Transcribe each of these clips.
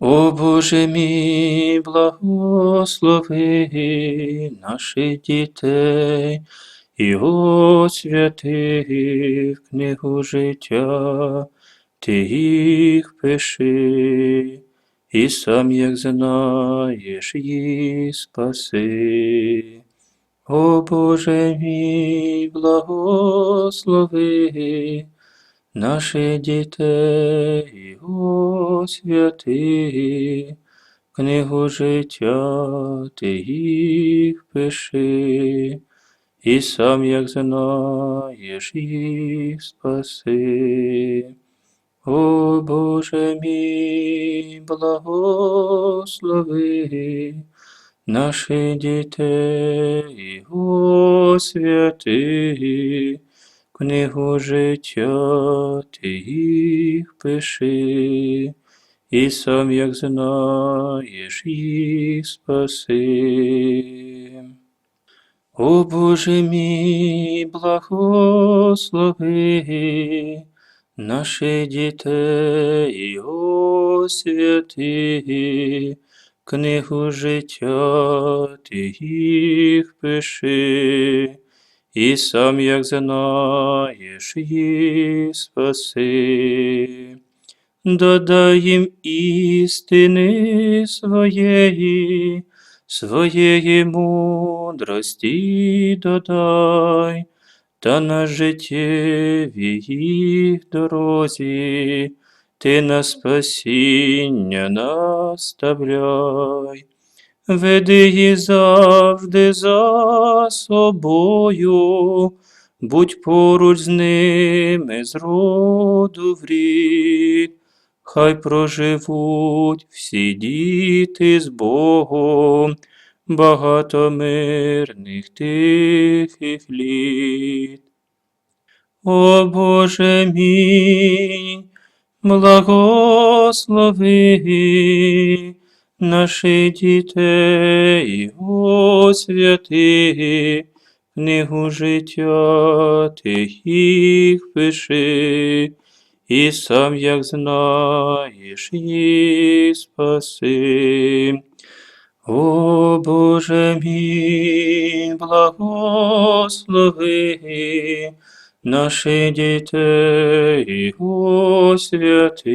О Боже мій, благослови наших дітей і освяти в книгу життя, ти їх пиши, і сам, як знаєш, їх спаси. О Боже мій, благослови наших дітей, освяти, книгу життя ти їх пиши, і сам, як знаєш, їх спаси. О Боже мій, благослови наших дітей, освяти, книгу життя ти їх пиши, і сам, як знаєш, їх спаси. О Боже мій, благослови наших дітей, освяти, книгу життя ти їх пиши, і сам, як знаєш, їх спаси. Додай їм істини своєї, своєї мудрості додай, та на життєвій їх дорозі, ти на спасіння наставляй. Веди їх завжди за собою, будь поруч з ними з роду в рід, хай проживуть всі діти з Богом, багато мирних тихих літ. О Боже мій, благослови наших дітей, освяти, книгу життя ти їх пиши, і сам, як знаєш, їх спаси. О Боже мій, благослови наших дітей, освяти,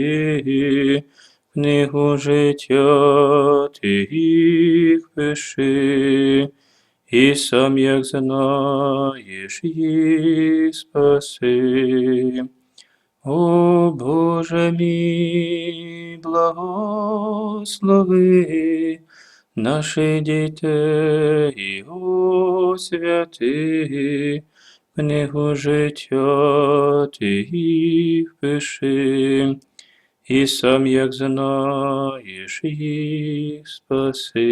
книгу життя ти їх пиши, і сам, як знаєш, їх спаси. О Боже мій, благослови наших дітей, освяти, книгу життя ти їх пиши, і сам, як знаєш, їх спаси.